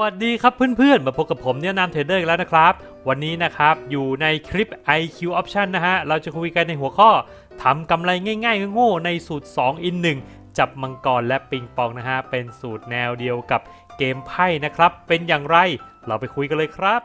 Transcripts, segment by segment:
วัสดีครับเพื่อนๆ มาพบกับผมเนี่ยนามเทรดเดอร์แล้วนะครับ วันนี้นะครับอยู่ในคลิป IQ Option นะฮะ เราจะคุยกันในหัวข้อทำกำไรง่ายๆโง่ๆในสูตร 2 in 1 จับมังกรและปิงปองนะฮะ เป็นสูตรแนวเดียวกับเกมไพ่นะครับ เป็นอย่างไรเราไปคุยกันเลยครับ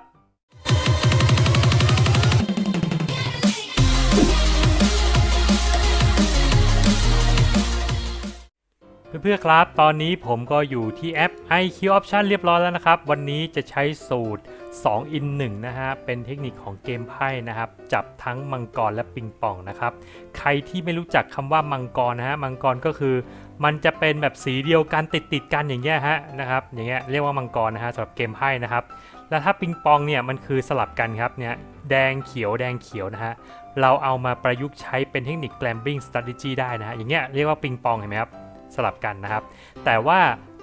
เพื่อนๆครับ ตอนนี้ผมก็อยู่ที่แอป IQ Option เรียบร้อยแล้วนะครับ วันนี้จะใช้สูตร 2 in 1 นะฮะ เป็นเทคนิคของเกมไพ่นะครับ จับทั้งมังกรและปิงปองนะครับ ใครที่ไม่รู้จักคำว่ามังกรนะฮะ มังกรก็คือ มันจะเป็นแบบสีเดียวกันติดติดกันอย่างเงี้ยฮะนะครับ อย่างเงี้ยเรียกว่ามังกรนะฮะสำหรับเกมไพ่นะครับ แล้วถ้าปิงปองเนี่ยมันคือสลับกันครับเนี่ยแดงเขียวแดงเขียวนะฮะ เราเอามาประยุกต์ใช้เป็นเทคนิค gambling strategy ได้นะฮะ อย่างเงี้ยเรียกว่าปิงปองเห็นไหมครับ สลับกันนะครับ แต่ว่า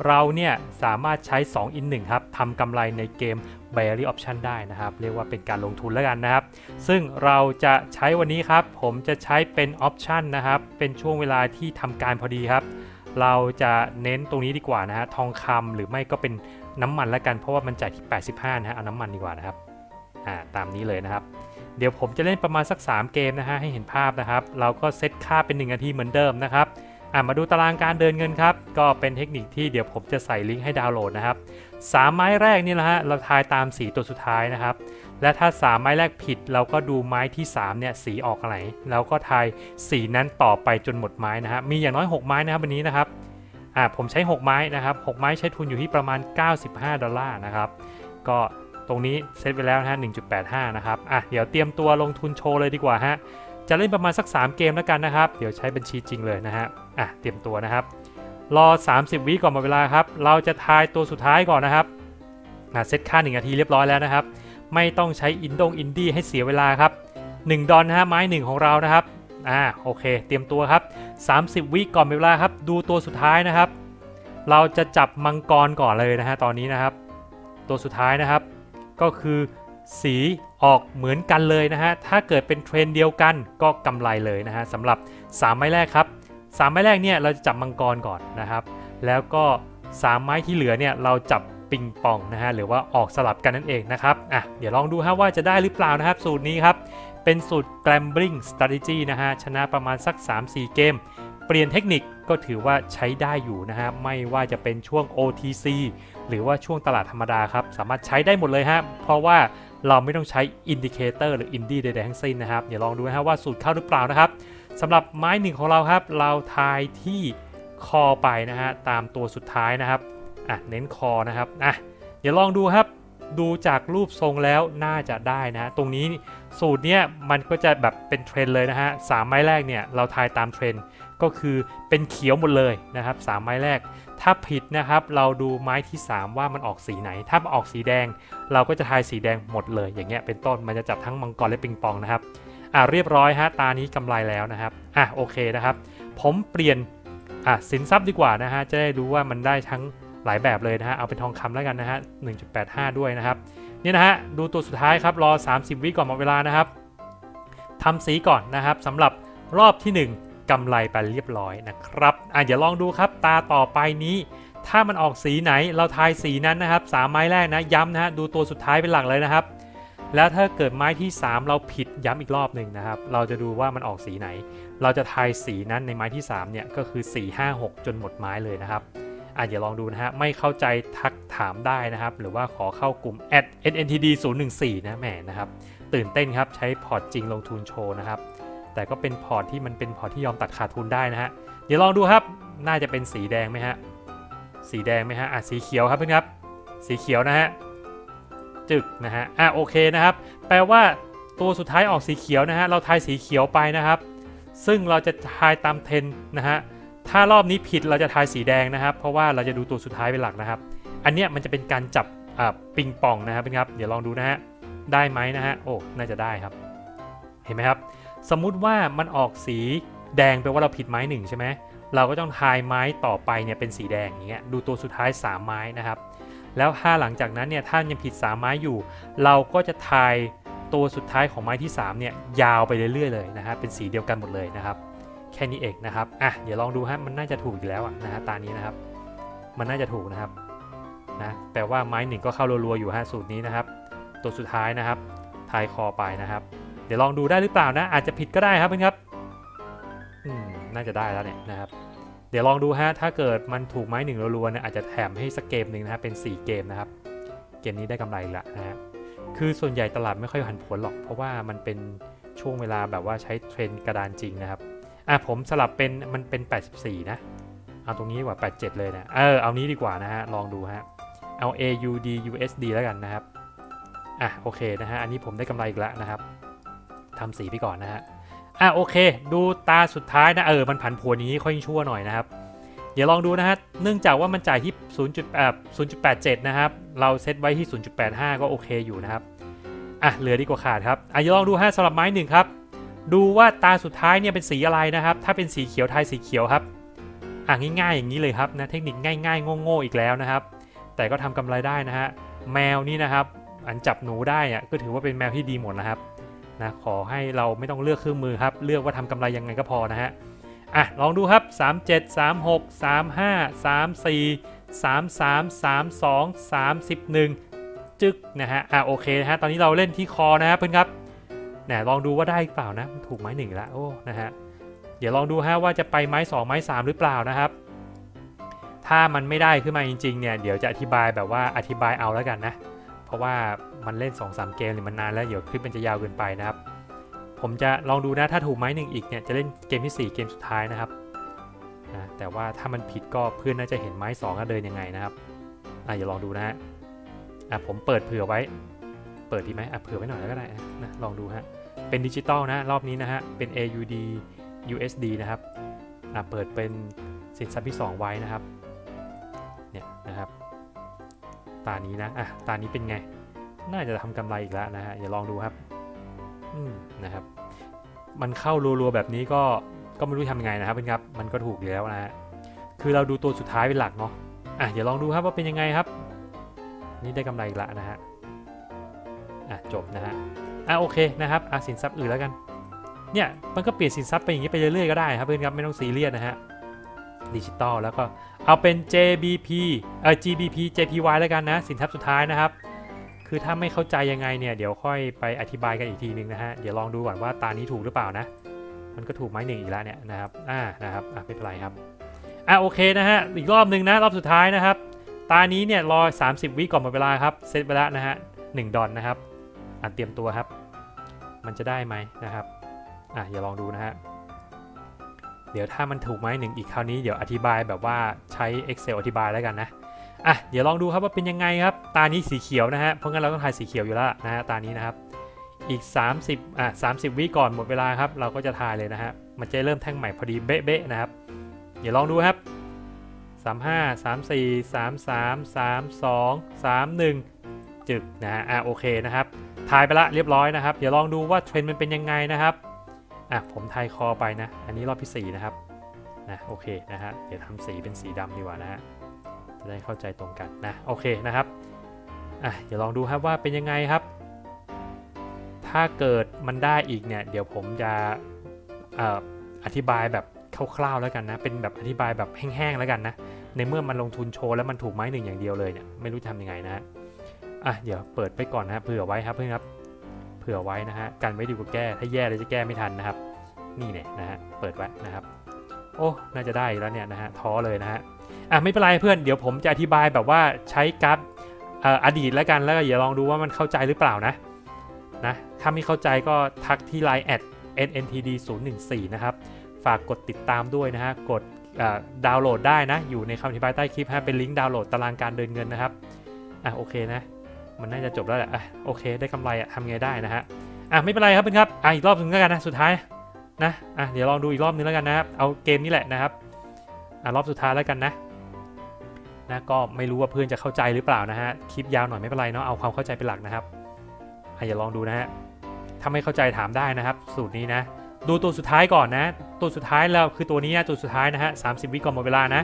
เราเนี่ยสามารถใช้ 2 in 1 ครับทำกำไรในเกม b a r y Option ได้นะครับ เรียกว่าเป็นการลงทุนแล้วกันนะครับ ซึ่งเราจะใช้วันนี้ครับ ผมจะใช้เป็น Option นะครับ เป็นช่วงเวลาที่ทำการพอดีครับ เราจะเน้นตรงนี้ดีกว่านะฮะทองคำหรือไม่ก็เป็นน้ำมันแล้วกัน เพราะว่ามันจ่ายที่ 85 นะฮะเอาน้ำมันดีกว่านะครับอ่าตามนี้เลยนะครับเดี๋ยวผมจะเล่นประมาณสัก 3 เกมนะฮะให้เห็นภาพนะครับ เราก็เซตค่าเป็น 1 นาทีเหมือนเดิมนะครับ อะมาดูตารางการเดินเงินครับ ก็เป็นเทคนิคที่เดี๋ยวผมจะใส่ลิงก์ให้ดาวน์โหลดนะครับสามไม้แรกนี่แหละฮะเราทายตามสีตัวสุดท้ายนะครับ และถ้า 3 ไม้แรกผิด เราก็ดูไม้ที่3เนี่ยสีออกอะไหนเราก็ทายสีนั้นต่อไปจนหมดไม้นะฮะมีอย่างน้อย 6 ไม้นะครับวันนี้นะครับอ่าผมใช้ 6 ไม้นะครับ6ไม้ใช้ทุนอยู่ที่ประมาณ 95 ดอลลาร์นะครับก็ตรงนี้เซตไปแล้วนะฮะ1.85 นะครับอะเดี๋ยวเตรียมตัวลงทุนโชว์เลยดีกว่าฮะ จะเล่นประมาณสัก 3 เกมแล้วกันนะครับ เดี๋ยวใช้บัญชีจริงเลยนะฮะอะเตรียมตัวนะครับ รอ 30 วิก่อนหมดเวลาครับ เราจะทายตัวสุดท้ายก่อนนะครับอะเซตค่า 1 นาทีเรียบร้อยแล้วนะครับ ไม่ต้องใช้อินดงอินดี้ให้เสียเวลาครับ 1 ดอนนะฮะไม้ 1 ของเรานะครับอ่าโอเค เตรียมตัวครับ 30 วิก่อนหมดเวลาครับ ดูตัวสุดท้ายนะครับ เราจะจับมังกรก่อนเลยนะฮะตอนนี้นะครับ ตัวสุดท้ายนะครับ ก็คือ สีออกเหมือนกันเลยนะฮะ ถ้าเกิดเป็นเทรนเดียวกันก็กำไรเลยนะฮะสำหรับ 3 ไม้แรกครับ 3 ไม้แรกเนี่ยเราจะจับมังกรก่อนนะครับ แล้วก็ 3 ไม้ที่เหลือเนี่ยเราจับปิงปองนะฮะหรือว่าออกสลับกันนั่นเองนะครับอะเดี๋ยวลองดูฮะว่าจะได้หรือเปล่านะครับ สูตรนี้ครับ เป็นสูตร gambling strategy นะฮะชนะประมาณสัก 3-4 เกม เปลี่ยนเทคนิคก็ถือว่าใช้ได้อยู่นะฮะไม่ว่าจะเป็นช่วง OTC หรือว่าช่วงตลาดธรรมดาครับ สามารถใช้ได้หมดเลยฮะเพราะว่า เราไม่ต้องใช้อินดิเคเตอร์หรืออินดี้ใดๆทั้งสิ้นนะครับ เดี๋ยวลองดูนะฮะว่าสูตรเข้าหรือเปล่านะครับสำหรับไม้หนึ่งของเราครับ เราทายที่คอไปนะฮะตามตัวสุดท้ายนะครับอะเน้นคอนะครับอะเดี๋ยวลองดูครับ ดูจากรูปทรงแล้วน่าจะได้นะฮะตรงนี้สูตรเนี้ยมันก็จะแบบเป็นเทรนเลยนะฮะสามไม้แรกเนี่ยเราทายตามเทรนก็คือเป็นเขียวหมดเลยนะครับสามไม้แรก ถ้าผิดนะครับ เราดูไม้ที่ 3 ว่ามันออกสีไหน ถ้ามันออกสีแดง เราก็จะทายสีแดงหมดเลย อย่างเงี้ยเป็นต้นมันจะจับทั้งมังกรและปิงปองนะครับอะเรียบร้อยฮะตานี้กำไรแล้วนะครับอะโอเคนะครับ ผมเปลี่ยนอะสินทรัพย์ดีกว่านะฮะจะได้รู้ว่ามันได้ทั้งหลายแบบเลยนะฮะเอาเป็นทองคำแล้วกันนะฮะ1.85 ด้วยนะครับนี่นะฮะดูตัวสุดท้ายครับรอ 30 วิก่อนหมดเวลานะครับทำสีก่อนนะครับสำหรับรอบที่ 1 กำไรไปเรียบร้อยนะครับอะเดี๋ยวลองดูครับตาต่อไปนี้ ถ้ามันออกสีไหนเราทายสีนั้นนะครับสามไม้แรกนะย้ำนะฮะดูตัวสุดท้ายเป็นหลักเลยนะครับ แล้วถ้าเกิดไม้ที่ 3 เราผิดย้ำอีกรอบหนึ่งนะครับ เราจะดูว่ามันออกสีไหน เราจะทายสีนั้นในไม้ที่3เนี่ยก็คือ 4 5 6 จนหมดไม้เลยนะครับอะเดี๋ยวลองดูนะฮะไม่เข้าใจทักถามได้นะครับ หรือว่าขอเข้ากลุ่ม @ntd 0 1 4 นะแหมนะครับ ตื่นเต้นครับใช้พอร์ตจริงลงทุนโชว์นะครับ แต่ก็เป็นพอร์ตที่มันเป็นพอร์ตที่ยอมตัดขาดทุนได้นะฮะ เดี๋ยวลองดูครับ น่าจะเป็นสีแดงไหมฮะ สีแดงไหมฮะ อะสีเขียวครับเพื่อนครับ สีเขียวนะฮะ จึกนะฮะ อะโอเคนะครับ แปลว่าตัวสุดท้ายออกสีเขียวนะฮะ เราทายสีเขียวไปนะครับ ซึ่งเราจะทายตามเทรนนะฮะ ถ้ารอบนี้ผิดเราจะทายสีแดงนะครับ เพราะว่าเราจะดูตัวสุดท้ายเป็นหลักนะครับ อันเนี้ยมันจะเป็นการจับปิงปองนะครับเพื่อนครับ เดี๋ยวลองดูนะฮะ ได้ไหมนะฮะ โอ้ น่าจะได้ครับ เห็นไหมครับ สมมุติว่ามันออกสีแดงแปลว่าเราผิดไม้หนึ่งใช่ไหมเราก็ต้องทายไม้ต่อไปเนี่ยเป็นสีแดงอย่างเงี้ยดูตัวสุดท้าย 3 ไม้นะครับ แล้วถ้าหลังจากนั้นเนี่ยถ้ายังผิด 3 ไม้อยู่ เราก็จะทายตัวสุดท้ายของไม้ที่3เนี่ยยาวไปเรื่อยๆเลยนะฮะเป็นสีเดียวกันหมดเลยนะครับ แค่นี้เองนะครับอะเดี๋ยวลองดูฮะมันน่าจะถูกอยู่แล้วนะฮะตานี้นะครับ มันน่าจะถูกนะครับนะแปลว่าไม้หนึ่งก็เข้ารัวๆอยู่ฮะสูตรนี้นะครับ ตัวสุดท้ายนะครับทายคอไปนะครับ เดี๋ยวลองดูได้หรือเปล่านะ อาจจะผิดก็ได้ครับเพื่อนครับอืมน่าจะได้แล้วเนี่ยนะครับ เดี๋ยวลองดูฮะถ้าเกิดมันถูกไม้หนึ่งรัวๆเนี่ยอาจจะแถมให้สักเกมหนึ่งนะครับเป็น 4 เกมนะครับ เกมนี้ได้กำไรละนะฮะคือส่วนใหญ่ตลาดไม่ค่อยหันผวนหรอกเพราะว่ามันเป็นช่วงเวลาแบบว่าใช้เทรนด์กระดานจริงนะครับอะผมสลับเป็นมันเป็น 84 นะเอาตรงนี้ดีกว่า 87 เลยนะเออเอานี้ดีกว่านะฮะลองดูฮะเอา AUD USD แล้วกันนะครับอะโอเคนะฮะอันนี้ผมได้กำไรอีกแล้วนะครับ ทำสีไปก่อนนะฮะอะโอเค ดูตาสุดท้ายนะเออมันผันผวนอย่างนี้ค่อยชั่วหน่อยนะครับ เดี๋ยวลองดูนะฮะเนื่องจากว่ามันจ่ายที่0.8 0.87 นะครับ เราเซตไว้ที่ 0.85 ก็โอเคอยู่นะครับอะเหลือดีกว่าขาดครับอะเดี๋ยวลองดูฮะสำหรับไม้หนึ่งครับดูว่าตาสุดท้ายเนี่ยเป็นสีอะไรนะครับ ถ้าเป็นสีเขียวไทยสีเขียวครับอะง่ายๆอย่างนี้เลยครับนะเทคนิคง่ายๆโง่ๆอีกแล้วนะครับ แต่ก็ทำกำไรได้นะฮะแมวนี่นะครับ อันจับหนูได้อะก็ถือว่าเป็นแมวที่ดีหมดนะครับ นะขอให้เราไม่ต้องเลือกเครื่องมือครับ เลือกว่าทำกำไรยังไงก็พอนะฮะอะลองดูครับ 37 36 35 34 33 32 31 จึกนะฮะอะโอเคนะฮะตอนนี้เราเล่นที่คอนะครับเพื่อนครับเนี่ยลองดูว่าได้เปล่านะถูกไม้หนึ่งล้วโอ้นะฮะเดี๋ยวลองดูฮะว่าจะไปไม้ 2 ไม้ 3 หรือเปล่านะครับ ถ้ามันไม่ได้ขึ้นมาจริงๆเนี่ยเดี๋ยวจะอธิบายแบบว่าอธิบายเอาแล้วกันนะ ราะว่ามันเล่น 2-3 เกมเนี่ยมันนานแล้วเดี๋ยวคลิปมันจะยาวเกินไปนะครับ ผมจะลองดูนะถ้าถูกไม้หนึ่งอีกเนี่ยจะเล่นเกมที่ 4 เกมสุดท้ายนะครับนะแต่ว่าถ้ามันผิดก็เพื่อนน่าจะเห็นไม้2ก็เดินยังไงนะครับอะอย่าลองดูนะฮะอะผมเปิดเผื่อไว้ เปิดดีไหมอะเผื่อไว้หน่อยแล้วก็ได้นะลองดูฮะเป็นดิจิตอลนะรอบนี้นะฮะเป็น AUD USD นะครับอะเปิดเป็นสินทรัพย์ที่ 2 ไว้นะครับเนี่ยนะครับ ตานี้นะอะตานี้เป็นไง น่าจะทำกำไรอีกแล้วนะฮะอย่าลองดูครับ อืมนะครับ มันเข้ารัวๆแบบนี้ก็ก็ไม่รู้ทำยังไงนะครับเพื่อนครับ มันก็ถูกอยู่แล้วนะฮะคือเราดูตัวสุดท้ายเป็นหลักเนาะอะเดี๋ยวลองดูครับว่าเป็นยังไงครับ นี่ได้กำไรอีกละนะฮะอะจบนะฮะอะโอเคนะครับอะสินทรัพย์อื่นแล้วกันเนี่ยมันก็เปลี่ยนสินทรัพย์ไปอย่างนี้ไปเรื่อยๆก็ได้ครับเพื่อนครับไม่ต้องซีเรียสนะฮะ ดิจิตอลแล้วก็เอาเป็น JBP เอ่อ GBP JPY แล้วกันนะ สินทรัพย์สุดท้ายนะครับ คือถ้าไม่เข้าใจยังไงเนี่ย เดี๋ยวค่อยไปอธิบายกันอีกทีนึงนะฮะ เดี๋ยวลองดูก่อนว่าตานี้ถูกหรือเปล่านะ มันก็ถูกไม้หนึ่งอีกแล้วเนี่ยนะครับ อ่า นะครับ อะไม่เป็นไรครับ อะโอเคนะฮะ อีกรอบหนึ่งนะ รอบสุดท้ายนะครับ ตานี้เนี่ยรอ 30 วิก่อนหมดเวลาครับ เซตไปแล้วนะฮะ1ดอนนะครับ อะเตรียมตัวครับ มันจะได้ไหมนะครับ อะอย่าลองดูนะฮะ เดี๋ยวถ้ามันถูกไม้หนึ่งอีกคราวนี้เดี๋ยวอธิบายแบบว่าใช้ Excel อธิบายแล้วกันนะอะเดี๋ยวลองดูครับว่าเป็นยังไงครับ ตานี้สีเขียวนะฮะเพราะงั้นเราต้องทายสีเขียวอยู่แล้วนะฮะตานี้นะครับอีก 30อะ30 วิก่อนหมดเวลาครับ เราก็จะทายเลยนะฮะมันจะเริ่มแท่งใหม่พอดีเบ๊ะๆนะครับ เดี๋ยวลองดูครับ 35 34 33 32 31 จึกนะฮะอะโอเคนะครับทายไปละเรียบร้อยนะครับ เดี๋ยวลองดูว่าเทรนด์มันเป็นยังไงนะครับ อะผมไทยคอไปนะ อันนี้รอบที่ 4 นะครับนะโอเคนะฮะเดี๋ยวทำสีเป็นสีดำดีกว่านะฮะจะได้เข้าใจตรงกันนะโอเคนะครับอะเดี๋ยวลองดูครับว่าเป็นยังไงครับ ถ้าเกิดมันได้อีกเนี่ยเดี๋ยวผมจะออธิบายแบบคร่าวๆแล้วกันนะ เป็นแบบอธิบายแบบแห้งๆแล้วกันนะ ในเมื่อมันลงทุนโชว์แล้วมันถูกไม้หนึ่งอย่างเดียวเลยเนี่ยไม่รู้จะทำยังไงนะฮะอะเดี๋ยวเปิดไปก่อนนะเผื่อไว้ครับเพื่อนครับ เผื่อไว้นะฮะกันไว้ดีกว่าแก้ ถ้าแย่เลยจะแก้ไม่ทันนะครับ นี่เนี่ยนะฮะเปิดไว้นะครับ โอ้น่าจะได้แล้วเนี่ยนะฮะท้อเลยนะฮะอะไม่เป็นไรเพื่อนเดี๋ยวผมจะอธิบายแบบว่าใช้กราฟเอ่ออดีตแล้วกันแล้วก็อย่าลองดูว่ามันเข้าใจหรือเปล่านะนะถ้าไม่เข้าใจก็ทักที่ Line แอด nntd 0 1 4นะครับ ฝากกดติดตามด้วยนะฮะ กดดาวน์โหลดได้นะ อยู่ในคำอธิบายใต้คลิปฮะ เป็นลิงก์ดาวน์โหลดตารางการเดินเงินนะครับ อะโอเคนะ มันน่าจะจบแล้วแหละอะโอเค ได้กำไรอะทำไงได้นะฮะอะไม่เป็นไรครับเพื่อนครับอะอีกรอบหนึงแล้วกันนะสุดท้ายนะอะเดี๋ยวลองดูอีกรอบนึงแล้วกันนะครับเอาเกมนี้แหละนะครับอะรอบสุดท้ายแล้วกันนะนะก็ไม่รู้ว่าเพื่อนจะเข้าใจหรือเปล่านะฮะคลิปยาวหน่อยไม่เป็นไรเนาะเอาความเข้าใจเป็นหลักนะครับอะอย่าลองดูนะฮะถ้าไม่เข้าใจถามได้นะครับ สูตรนี้นะ ดูตัวสุดท้ายก่อนนะ ตัวสุดท้ายแล้วคือตัวนี้นะตัวสุดท้ายนะฮะสาวิก่อนหมดเวลานะ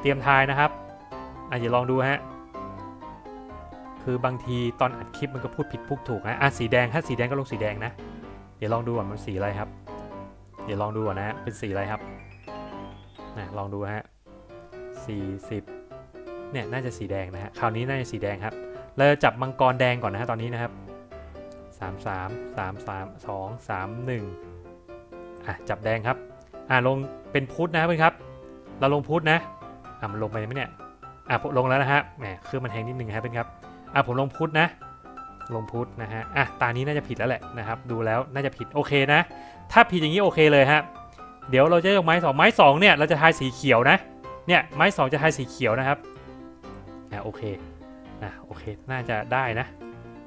เตรียมทายนะครับอะอย่าลองดูฮะ คือบางทีตอนอัดคลิปมันก็พูดผิดพูดถูกนะอะสีแดงถ้าสีแดงก็ลงสีแดงนะ เดี๋ยวลองดูก่อนมันสีอะไรครับ เดี๋ยวลองดูก่อนนะฮะเป็นสีอะไรครับนะลองดูฮะ40เนี่ยน่าจะสีแดงนะฮะคราวนี้น่าจะสีแดงครับเราจะจับมังกรแดงก่อนนะฮะตอนนี้นะครับสามสามสามสามสองสามหนึ่งอะจับแดงครับอะลงเป็นพุทธนะเพื่อนครับ เราลงพุทธนะอะมันลงไปไหมเนี่ยอะลงแล้วนะฮะแหมคือมันแหงนิดนึงครับเพื่อนครับ อะผมลงพุทธนะ ลงพุทธนะฮะอะตานี้น่าจะผิดแล้วแหละนะครับ ดูแล้วน่าจะผิดโอเคนะ ถ้าผิดอย่างนี้โอเคเลยฮะเดี๋ยวเราจะยกไม้สองไม้สองเนี่ยเราจะทายสีเขียวนะเนี่ยไม้สองจะทายสีเขียวนะครับอะโอเคอะโอเคน่าจะได้นะ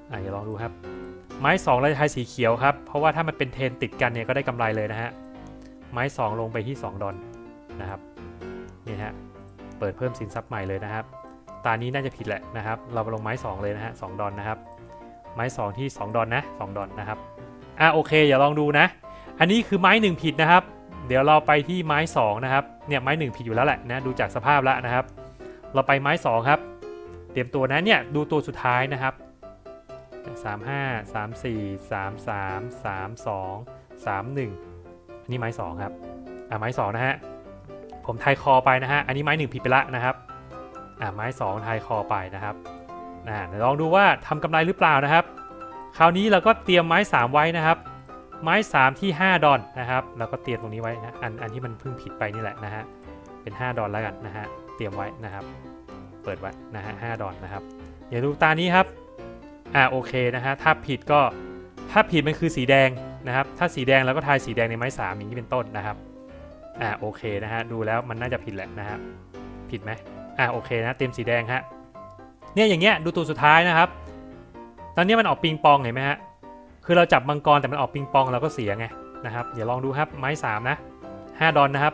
อะเดี๋ยวลองดูครับ ไม้สองเราจะทายสีเขียวครับ เพราะว่าถ้ามันเป็นเทนติดกันเนี่ยก็ได้กำไรเลยนะฮะไม้สองลงไปที่ 2 ดอนนะครับนี่ฮะเปิดเพิ่มสินทรัพย์ใหม่เลยนะครับ ตานี้น่าจะผิดแหละนะครับ เราไปลงไม้สองเลยนะฮะสองดอนนะครับ ไม้สองที่ 2 ดอนนะ 2 ดอนนะครับ อะโอเคอย่าลองดูนะ อันนี้คือไม้หนึ่งผิดนะครับ เดี๋ยวเราไปที่ไม้สองนะครับ เนี่ยไม้หนึ่งผิดอยู่แล้วแหละนะ ดูจากสภาพแล้วนะครับ เราไปไม้สองครับ เตรียมตัวนะเนี่ยดูตัวสุดท้ายนะครับสามห้าสามสี่สามสามสามสองสามหนึ่งอันนี้ไม้สองครับ อ่าไม้สองนะฮะ ผมทายคอไปนะฮะ อันนี้ไม้หนึ่งผิดไปละนะครับ อ่าไม้สองทายคอไปนะครับอ่าเดี๋ยวลองดูว่าทำกำไรหรือเปล่านะครับ คราวนี้เราก็เตรียมไม้ 3 ไว้นะครับ ไม้ 3 ที่ 5 ดอนนะครับเราก็เตรียมตรงนี้ไว้นะอันอันที่มันเพิ่งผิดไปนี่แหละนะฮะเป็น 5 ดอนแล้วกันนะฮะเตรียมไว้นะครับ เปิดไว้นะฮะ5ดอนนะครับเดี๋ยวดูตานี้ครับอ่าโอเคนะฮะถ้าผิดก็ถ้าผิดมันคือสีแดงนะครับ ถ้าสีแดงเราก็ทายสีแดงในไม้3อย่างนี้เป็นต้นนะครับอ่าโอเคนะฮะดูแล้วมันน่าจะผิดแหละนะฮะผิดไหม อ่าโอเคนะเตรียมสีแดงฮะเนี่ยอย่างเงี้ยดูตัวสุดท้ายนะครับ ตอนนี้มันออกปิงปองเห็นไหมฮะคือเราจับมังกรแต่มันออกปิงปองเราก็เสียไงนะครับเดี๋ยวลองดูครับไม้3นะ5ดอนนะครับ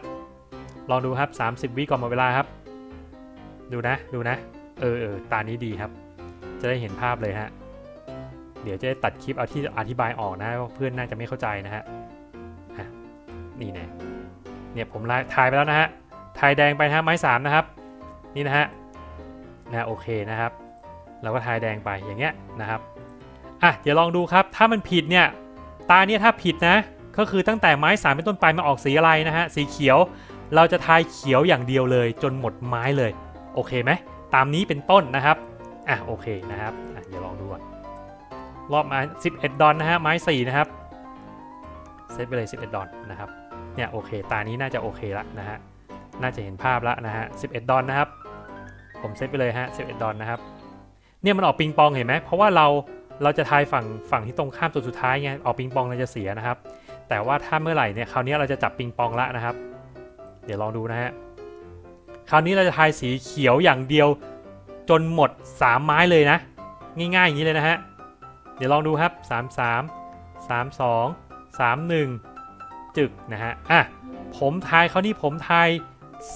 ลองดูครับ 30 วิก่อนหมดเวลาครับ ดูนะดูนะ เออเออตานี้ดีครับ จะได้เห็นภาพเลยฮะเดี๋ยวจะได้ตัดคลิปเอาที่อธิบายออกนะเพื่อนน่าจะไม่เข้าใจนะฮะอะนี่แน่เนี่ยผมทายไปแล้วนะฮะทายแดงไปนะฮะไม้3นะครับ นี่นะฮะนะโอเคนะครับ เราก็ทายแดงไปอย่างเงี้ยนะครับอะเดี๋ยวลองดูครับ ถ้ามันผิดเนี่ยตาเนี่ยถ้าผิดนะ ก็คือตั้งแต่ไม้สามเป็นต้นไปมาออกสีอะไรนะฮะสีเขียวเราจะทายเขียวอย่างเดียวเลย จนหมดไม้เลย โอเคไหมตามนี้เป็นต้นนะครับอะโอเคนะครับอะเดี๋ยวลองดูก่อนรอบไม้11 ดอนนะฮะไม้4นะครับเซตไปเลย 11 ดอนนะครับเนี่ยโอเค ตานี้น่าจะโอเคละนะฮะ น่าจะเห็นภาพและนะฮะ 11 ดอนนะครับ ผมเซตไปเลยฮะ 11 ดอนนะครับ เนี่ยมันออกปิงปองเห็นไหม เพราะว่าเรา เราจะทายฝั่งฝั่งที่ตรงข้ามตัวสุดท้ายไง ออกปิงปองเราจะเสียนะครับ แต่ว่าถ้าเมื่อไหร่เนี่ย คราวนี้เราจะจับปิงปองละนะครับ เดี๋ยวลองดูนะฮะ คราวนี้เราจะทายสีเขียวอย่างเดียวจนหมด 3 ไม้เลยนะ ง่ายๆอย่างนี้เลยนะฮะ เดี๋ยวลองดูครับ 3 3 3 2 3 1 จึกนะฮะ อะ ผมทายคราวนี้ผมทาย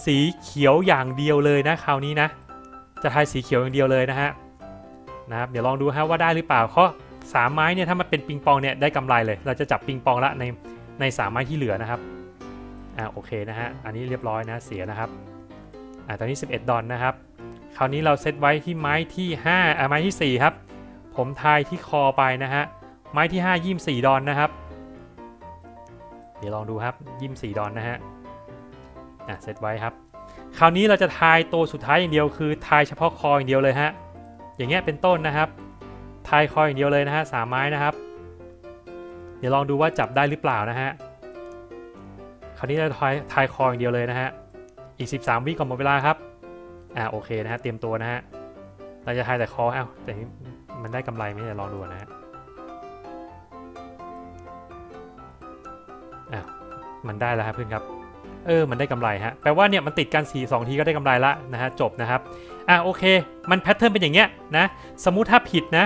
สีเขียวอย่างเดียวเลยนะคราวนี้นะ จะทายสีเขียวอย่างเดียวเลยนะฮะนะครับเดี๋ยวลองดูฮะว่าได้หรือเปล่าเพราะสามไม้เนี่ยถ้ามันเป็นปิงปองเนี่ยได้กำไรเลย เราจะจับปิงปองละในในสามไม้ที่เหลือนะครับอ่าโอเคนะฮะอันนี้เรียบร้อยนะเสียนะครับอ่าตอนนี้ 11 ดอนนะครับ คราวนี้เราเซตไว้ที่ไม้ที่5อ่าไม้ที่ 4 ครับ ผมทายที่คอไปนะฮะไม้ที่5ยิ้ม4ดอนนะครับ เดี๋ยวลองดูครับยิ้ม4ดอนนะฮะ อะเซตไว้ครับ คราวนี้เราจะทายตัวสุดท้ายอย่างเดียวคือทายเฉพาะคออย่างเดียวเลยฮะ อย่างเงี้ยเป็นต้นนะครับ ทายคออย่างเดียวเลยนะฮะสามไม้นะครับ เดี๋ยวลองดูว่าจับได้หรือเปล่านะฮะ คราวนี้เราทายทายคออย่างเดียวเลยนะฮะ อีก 13 วิก่อนหมดเวลาครับ อ่าโอเคนะฮะเตรียมตัวนะฮะ เราจะทายแต่คออ้าวแต่มันได้กำไรไหมเดี๋ยวลองดูนะฮะอ้ามันได้แล้วครับเพื่อนครับ เออมันได้กำไรฮะแปลว่าเนี่ยมันติดกัน4 2ทีก็ได้กำไรละนะฮะจบนะครับอะโอเค มันแพทเทิร์นเป็นอย่างเงี้ยนะสมมุติถ้าผิดนะ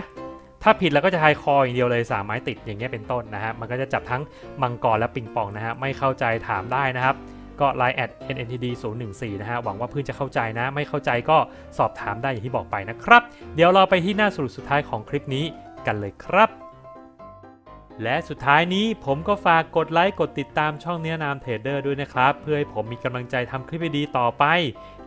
ถ้าผิดเราก็จะทายคออย่างเดียวเลยสามไม้ติดอย่างเงี้ยเป็นต้นนะฮะมันก็จะจับทั้งมังกรและปิงปองนะฮะไม่เข้าใจถามได้นะครับก็ line at nntd 0 1 4นะฮะ หวังว่าเพื่อนจะเข้าใจนะ ไม่เข้าใจก็สอบถามได้อย่างที่บอกไปนะครับ เดี๋ยวเราไปที่หน้าสรุปสุดท้ายของคลิปนี้กันเลยครับ และสุดท้ายนี้ผมก็ฝากกดไลค์กดติดตามช่องเนื้อนามเทรดเดอร์ด้วยนะครับ เพื่อให้ผมมีกำลังใจทำคลิปดีๆต่อไป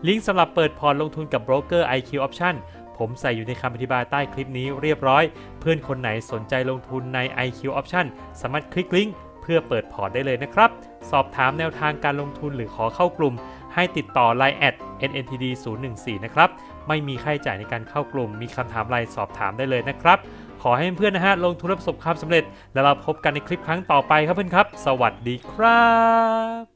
ลิงก์สำหรับเปิดพอร์ตลงทุนกับโบรกเกอร์ IQ Option ผมใส่อยู่ในคำอธิบายใต้คลิปนี้เรียบร้อย เพื่อนคนไหนสนใจลงทุนใน IQ Option สามารถคลิกลิงก์เพื่อเปิดพอร์ตได้เลยนะครับ สอบถามแนวทางการลงทุนหรือขอเข้ากลุ่ม ให้ติดต่อ Line at nntd 0 1 4 นะครับ ไม่มีค่าใช้จ่ายในการเข้ากลุ่ม มีคำถามอะไรสอบถามได้เลยนะครับ ขอให้เพื่อนๆนะฮะลงทุนประสบความสำเร็จ แล้วเราพบกันในคลิปครั้งต่อไปครับเพื่อนครับ สวัสดีครับ